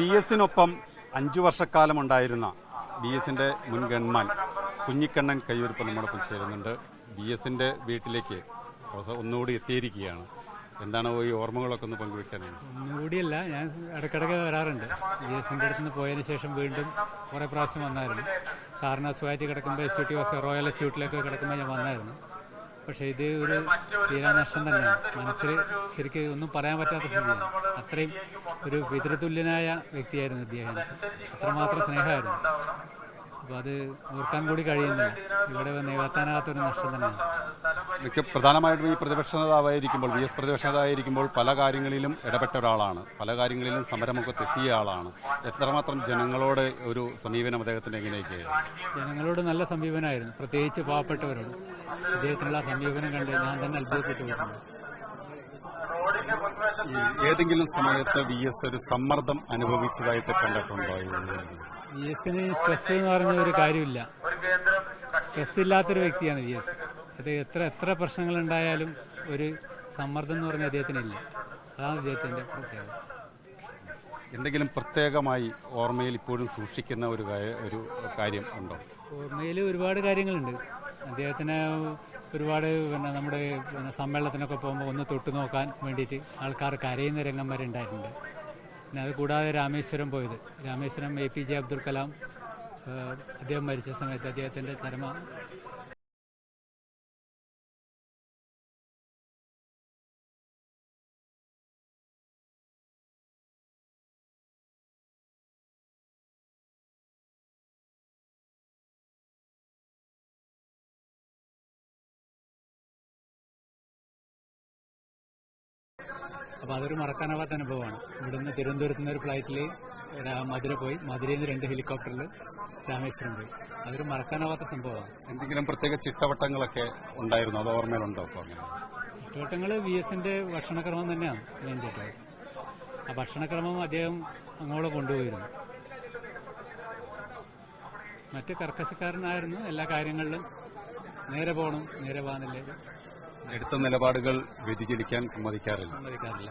B എസിനൊപ്പം അഞ്ചു വർഷക്കാലം ഉണ്ടായിരുന്ന B എസിന്റെ മുൻ ഗൺമാൻ കുഞ്ഞിക്കണ്ണൻ കയ്യൂരിപ്പ് നമ്മോടൊപ്പം ചേരുന്നുണ്ട്. ബി എസിന്റെ വീട്ടിലേക്ക് ഒന്നുകൂടി എത്തിയിരിക്കുകയാണ്. എന്താണ് ഈ ഓർമ്മകളൊക്കെ ഒന്ന് പങ്കുവെക്കാനാണ് ഒന്നുകൂടിയല്ല ഞാൻ ഇടയ്ക്കിടയ്ക്ക് വരാറുണ്ട്. ബി എസിന്റെ അടുത്ത് നിന്ന് പോയതിന് ശേഷം വീണ്ടും കുറേ പ്രാവശ്യം വന്നായിരുന്നു. സാറിന് അസുഖമായിട്ട് കിടക്കുമ്പോൾ എസ് യു ടി ഹോസ് റോയൽ എസ് യു ടിയിലൊക്കെ കിടക്കുമ്പോൾ ഞാൻ വന്നായിരുന്നു. പക്ഷേ ഇത് ഒരു തീരാനഷ്ടം തന്നെ. മനസ്സിൽ ശരിക്കും ഒന്നും പറയാൻ പറ്റാത്ത സ്ഥിതിയാണ്. അത്രയും ഒരു പിതൃതുല്യനായ വ്യക്തിയായിരുന്നു ഇദ്ദേഹം അത്രമാത്രം സ്നേഹമായിരുന്നു. അപ്പോൾ അത് ഓർക്കാൻ കൂടി കഴിയുന്നില്ല. ഇവിടെ നികത്താനാകാത്തൊരു നഷ്ടം തന്നെയാണ്. മിക്ക പ്രധാനമായിട്ടും ഈ പ്രതിപക്ഷ നേതാവായിരിക്കുമ്പോൾ വി എസ് പ്രതിപക്ഷ നേതാവായിരിക്കുമ്പോൾ പല കാര്യങ്ങളിലും ഇടപെട്ട ഒരാളാണ്. പല കാര്യങ്ങളിലും സമരമുഖത്ത് എത്തിയ ആളാണ്. എത്രമാത്രം ജനങ്ങളോട് ഒരു സമീപനം അദ്ദേഹത്തിന് എങ്ങനെയൊക്കെ ജനങ്ങളോട് നല്ല സമീപനമായിരുന്നു പ്രത്യേകിച്ച് പാവപ്പെട്ടവരോട്. അദ്ദേഹത്തിനുള്ള സമീപനം കണ്ട് ഞാൻ തന്നെ അത്ഭുതപ്പെട്ടു ഏതെങ്കിലും സമയത്ത് വി എസ് ഒരു സമ്മർദ്ദം അനുഭവിച്ചതായിട്ട് കണ്ടിട്ടുണ്ടോ? വി എസിന് സ്ട്രെസ് എന്ന് പറഞ്ഞ ഒരു കാര്യമില്ല. സ്ട്രെസ് ഇല്ലാത്തൊരു വ്യക്തിയാണ് വി എസ്. അത് എത്ര എത്ര പ്രശ്നങ്ങളുണ്ടായാലും ഒരു സമ്മർദ്ദം എന്ന് പറഞ്ഞാൽ അദ്ദേഹത്തിനില്ല. അതാണ് അദ്ദേഹത്തിന്റെ പ്രത്യേകത. എന്തെങ്കിലും പ്രത്യേകമായി ഓർമ്മയിൽ ഇപ്പോഴും സൂക്ഷിക്കുന്ന ഒരു ഒരു കാര്യം ഉണ്ടോ? ഓർമ്മയിൽ ഒരുപാട് കാര്യങ്ങളുണ്ട്. അദ്ദേഹത്തിന് ഒരുപാട് പിന്നെ നമ്മുടെ പിന്നെ സമ്മേളനത്തിനൊക്കെ പോകുമ്പോൾ ഒന്ന് തൊട്ടു നോക്കാൻ വേണ്ടിയിട്ട് ആൾക്കാർ കരയുന്ന രംഗം വരെ ഉണ്ടായിട്ടുണ്ട്. പിന്നെ അത് കൂടാതെ രാമേശ്വരം പോയത്. Rameswaram A P J Abdul Kalam അദ്ദേഹം മരിച്ച സമയത്ത് അദ്ദേഹത്തിന്റെ ചരമ അപ്പോൾ അതൊരു മറക്കാനാവാത്ത അനുഭവമാണ്. ഇവിടുന്ന് തിരുവനന്തപുരത്ത് നിന്ന് ഒരു ഫ്ലൈറ്റിൽ മധുര പോയി. മധുരയിൽ നിന്ന് രണ്ട് ഹെലികോപ്റ്ററിൽ രാമേശ്വരം പോയി. അതൊരു മറക്കാനാവാത്ത സംഭവമാണ്. എന്തെങ്കിലും പ്രത്യേക ചിട്ടവട്ടങ്ങളൊക്കെ ഉണ്ടായിരുന്നു? അത് ഓർമ്മയിലുണ്ടോ ചിട്ടവട്ടങ്ങൾ വി എസിന്റെ ഭക്ഷണക്രമം തന്നെയാണ് മെയിൻ ചിട്ട ആ ഭക്ഷണക്രമം അദ്ദേഹം അങ്ങോട്ട് കൊണ്ടുപോയിരുന്നു. മറ്റ് കർക്കശക്കാരനായിരുന്നു. എല്ലാ കാര്യങ്ങളിലും നേരെ പോകണം നേരെ പോകാന്നില്ല എടുത്ത നിലപാടുകൾ വ്യതിചലിക്കാൻ സമ്മതിക്കാറില്ല. സമ്മതിക്കാറില്ല.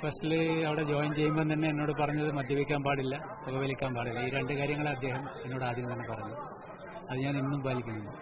ഫസ്റ്റിൽ അവിടെ ജോയിൻ ചെയ്യുമ്പോൾ തന്നെ എന്നോട് പറഞ്ഞത് മദ്യപിക്കാൻ പാടില്ല പുകവലിക്കാൻ പാടില്ല. ഈ രണ്ട് കാര്യങ്ങൾ അദ്ദേഹം എന്നോട് ആദ്യം തന്നെ പറഞ്ഞു. അത് ഞാൻ ഇന്നും പാലിക്കുന്നുണ്ട്